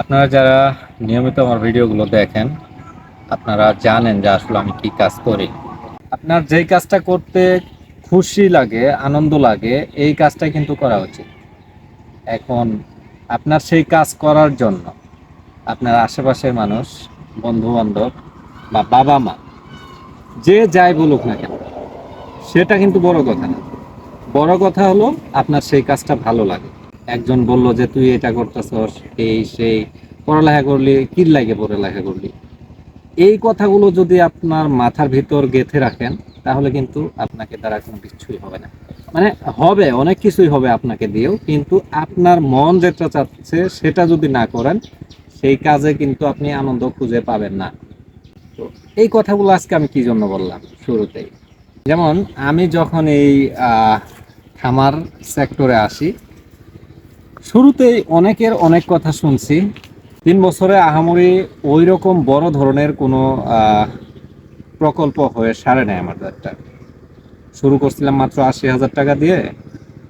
আপনারা যারা নিয়মিত আমার ভিডিওগুলো দেখেন, আপনারা জানেন যে আসলে আমি কি কাজ করি। আপনার যেই কাজটা করতে খুশি লাগে, আনন্দ লাগে, এই কাজটা কিন্তু করা উচিত। এখন আপনার সেই কাজ করার জন্য আপনার আশেপাশের মানুষ বন্ধু বান্ধব বা বাবা মা যে যাই বলুক না কেন, সেটা কিন্তু বড় কথা না। বড় কথা হলো আপনার সেই কাজটা ভালো লাগে। একজন বলল যে, তুই এটা করতেছস, এই সেই। পড়ালেখা করলি কি লাগে পড়ালেখা করলি? এই কথাগুলো যদি আপনার মাথার ভিতর গেঁথে রাখেন, তাহলে কিন্তু আপনাকে দ্বারা কোনো কিছুই হবে না। মানে হবে, অনেক কিছুই হবে আপনাকে দিয়েও, কিন্তু আপনার মন যেটা চাচ্ছে সেটা যদি না করেন, সেই কাজে কিন্তু আপনি আনন্দ খুঁজে পাবেন না। তো এই কথাগুলো আজকে আমি কি জন্য বললাম? শুরুতেই। যেমন, আমি যখন এই খামার সেক্টরে আসি শুরুতেই অনেকের অনেক কথা শুনছি। তিন বছরে আহামরি ওই রকম বড় ধরনের কোনো প্রকল্প হয়ে সারে নেয় আমার আমাদেরটা শুরু করছিলাম মাত্র আশি হাজার টাকা দিয়ে,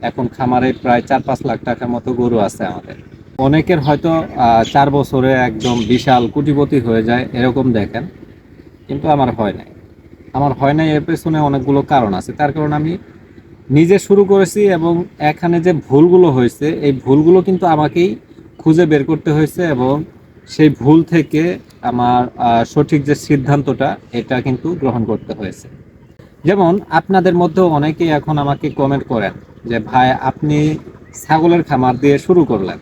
এখন খামারে প্রায় চার পাঁচ লাখ টাকার মতো গরু আছে আমাদের। অনেকের হয়তো চার বছরে একদম বিশাল কোটিপতি হয়ে যায়, এরকম দেখেন, কিন্তু আমার হয় নাই। আমার হয় নাই এর পেছনে অনেকগুলো কারণ আছে। তার কারণ আমি নিজে শুরু করেছি এবং এখানে যে ভুলগুলো হয়েছে, এই ভুলগুলো কিন্তু আমাকেই খুঁজে বের করতে হয়েছে এবং সেই ভুল থেকে আমার সঠিক যে সিদ্ধান্তটা, এটা কিন্তু গ্রহণ করতে হয়েছে। যেমন আপনাদের মধ্যেও অনেকেই এখন আমাকে কমেন্ট করেন যে, ভাই, আপনি ছাগলের খামার দিয়ে শুরু করলেন।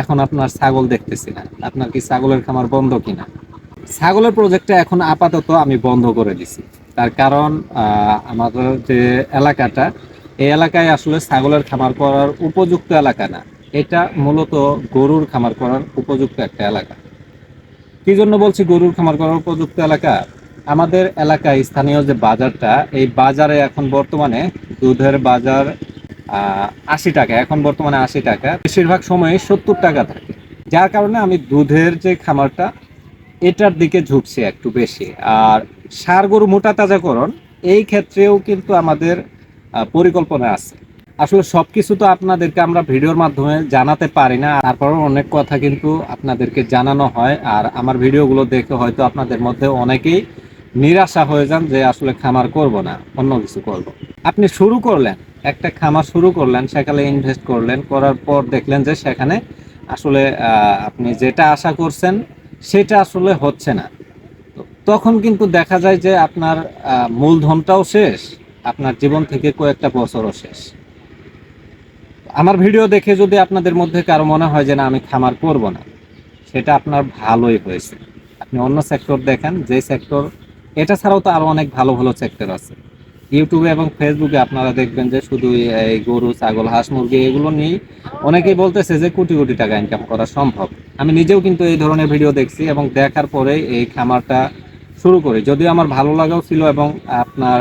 এখন আপনার ছাগল দেখতেছি না। আপনার কি ছাগলের খামার বন্ধ কিনা? ছাগলের প্রজেক্টটা এখন আপাতত আমি বন্ধ করে দিছি। তার কারণ আমাদের যে এলাকাটা, এই এলাকায় আসলে ছাগলের খামার করার উপযুক্ত এলাকা না। এটা মূলত গরুর খামার করার উপযুক্ত একটা এলাকা। কি জন্য বলছি গরুর খামার করার উপযুক্ত এলাকা? আমাদের এলাকায় স্থানীয় যে বাজারটা, এই বাজারে এখন বর্তমানে দুধের বাজার আশি টাকা, এখন বর্তমানে আশি টাকা। বেশিরভাগ সময়ে সত্তর টাকা থাকে। যার কারণে আমি দুধের যে খামারটা এটার দিকে ঝুঁকছে একটু বেশি। আর সার গরু মোটা তাজাকরণ, এই ক্ষেত্রেও কিন্তু আমাদের পরিকল্পনা আছে। আসলে সব কিছু তো আপনাদেরকে আমরা ভিডিওর মাধ্যমে জানাতে পারি না, তারপরও অনেক কথা কিন্তু আপনাদেরকে জানানো হয়। আর আমার ভিডিওগুলো দেখে হয়তো আপনাদের মধ্যে অনেকেই নিরাশা হয়ে যান যে আসলে খামার করব না, অন্য কিছু করব। আপনি শুরু করলেন, একটা খামার শুরু করলেন, সেখানে ইনভেস্ট করলেন, করার পর দেখলেন যে সেখানে আসলে আপনি যেটা আশা করছেন সেটা আসলে হচ্ছে না। তখন কিন্তু দেখা যায় যে আপনার মূলধনটাও শেষ, আপনার জীবন থেকে কয়েকটা বছরও শেষ। আমার ভিডিও দেখে যদি আপনাদের মধ্যে কারও মনে হয় যে না, আমি খামার করব না, সেটা আপনার ভালোই হয়েছে। আপনি অন্য সেক্টর দেখেন, যে সেক্টর এটা ছাড়াও তো আরও অনেক ভালো ভালো সেক্টর আছে। ইউটিউবে এবং ফেসবুকে আপনারা দেখবেন যে শুধু এই গরু, ছাগল, হাঁস, মুরগি এগুলো নিয়েই অনেকেই বলতেছে যে কোটি কোটি টাকা ইনকাম করা সম্ভব। আমি নিজেও কিন্তু এই ধরনের ভিডিও দেখছি এবং দেখার পরে এই খামারটা শুরু করি। যদিও আমার ভালো লাগাও ছিল এবং আপনার,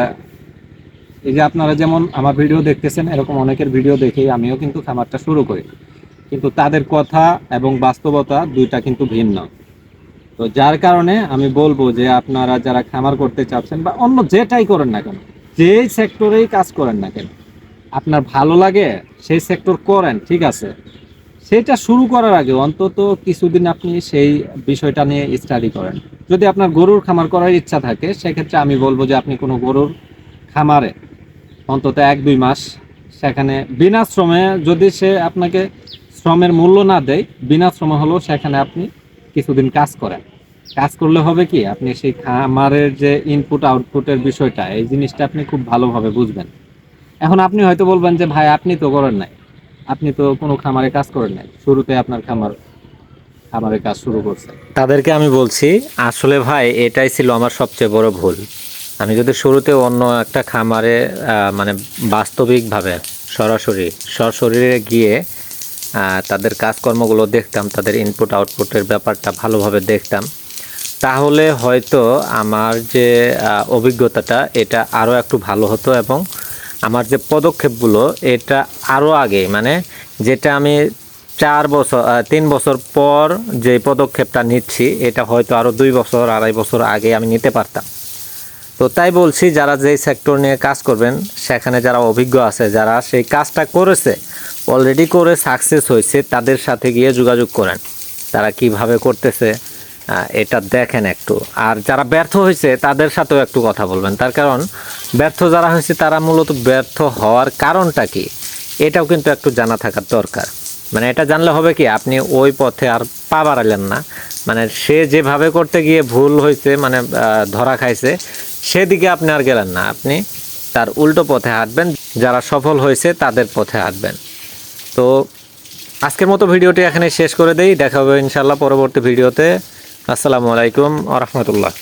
এই যে আপনারা যেমন আমার ভিডিও দেখতেছেন, এরকম অনেকের ভিডিও দেখেই আমিও কিন্তু খামারটা শুরু করি। কিন্তু তাদের কথা এবং বাস্তবতা দুইটা কিন্তু ভিন্ন। তো যার কারণে আমি বলব যে আপনারা যারা খামার করতে চাচ্ছেন বা অন্য যেটাই করেন না কেন যেই সেক্টরেই কাজ করেন না কেন, আপনার ভালো লাগে, সেই সেক্টর করেন, ঠিক আছে। সেটা শুরু করার আগে অন্তত কিছুদিন আপনি সেই বিষয়টা নিয়ে স্টাডি করেন। যদি আপনার গরুর খামার করার ইচ্ছা থাকে, সেক্ষেত্রে আমি বলব যে আপনি কোনো গরুর খামারে অন্তত এক, দুই মাস সেখানে বিনা শ্রমে যদি সে আপনাকে শ্রমের মূল্য না দেয় বিনা শ্রমে হলেও সেখানে আপনি কিছুদিন কাজ করেন। কাজ করলে হবে কি? আপনি সেই খামারের যে ইনপুট আউটপুটের বিষয়টা, এই জিনিসটা আপনি খুব ভালোভাবে বুঝবেন। এখন আপনি হয়তো বলবেন যে, ভাই, আপনি তো করেন নাই। আপনি তো কোনো খামারে কাজ করেন নাই। শুরুতে আপনার খামার খামারের কাজ শুরু করছেন তাদেরকে আমি বলছি, আসলে ভাই, এটাই ছিল আমার সবচেয়ে বড় ভুল। আমি যদি শুরুতে অন্য একটা খামারে মানে বাস্তবিকভাবে, সরাসরি, সশরীরে গিয়ে তাদের কাজকর্মগুলো দেখতাম, তাদের ইনপুট আউটপুটের ব্যাপারটা ভালোভাবে দেখতাম তাহলে হয়তো আমার যে অভিজ্ঞতাটা, এটা আরও একটু ভালো হতো এবং আমার যে পদক্ষেপগুলো, এটা আরও আগে মানে যেটা আমি চার বছর তিন বছর পর যে পদক্ষেপটা নিচ্ছি, এটা হয়তো আরও দুই বছর, আড়াই বছর আগে আমি নিতে পারতাম। তো তাই বলছি, যারা যেই সেক্টর নিয়ে কাজ করবেন, সেখানে যারা অভিজ্ঞ আছে, যারা সেই কাজটা করেছে অলরেডি করে সাকসেস হয়েছে, তাদের সাথে গিয়ে যোগাযোগ করেন। তারা কীভাবে করতেছে এটা দেখেন একটু। আর যারা ব্যর্থ হয়েছে, তাদের সাথেও একটু কথা বলবেন। তার কারণ, ব্যর্থ যারা হয়েছে, তারা মূলত ব্যর্থ হওয়ার কারণটা কি? এটাও কিন্তু একটু জানা থাকার দরকার। মানে এটা জানলে হবে কি, আপনি ওই পথে আর পা বাড়ালেন না। মানে সে যেভাবে করতে গিয়ে ভুল হয়েছে মানে ধরা খাইছে, সেদিকে আপনি আর গেলেন না। আপনি তার উল্টো পথে হাঁটবেন। যারা সফল হয়েছে, তাদের পথে হাঁটবেন। তো আজকের মতো ভিডিওটি এখানে শেষ করে দেই। দেখা হবে ইনশাল্লাহ পরবর্তী ভিডিওতে। আসসালামু আলাইকুম আ রহমতুল্লাহ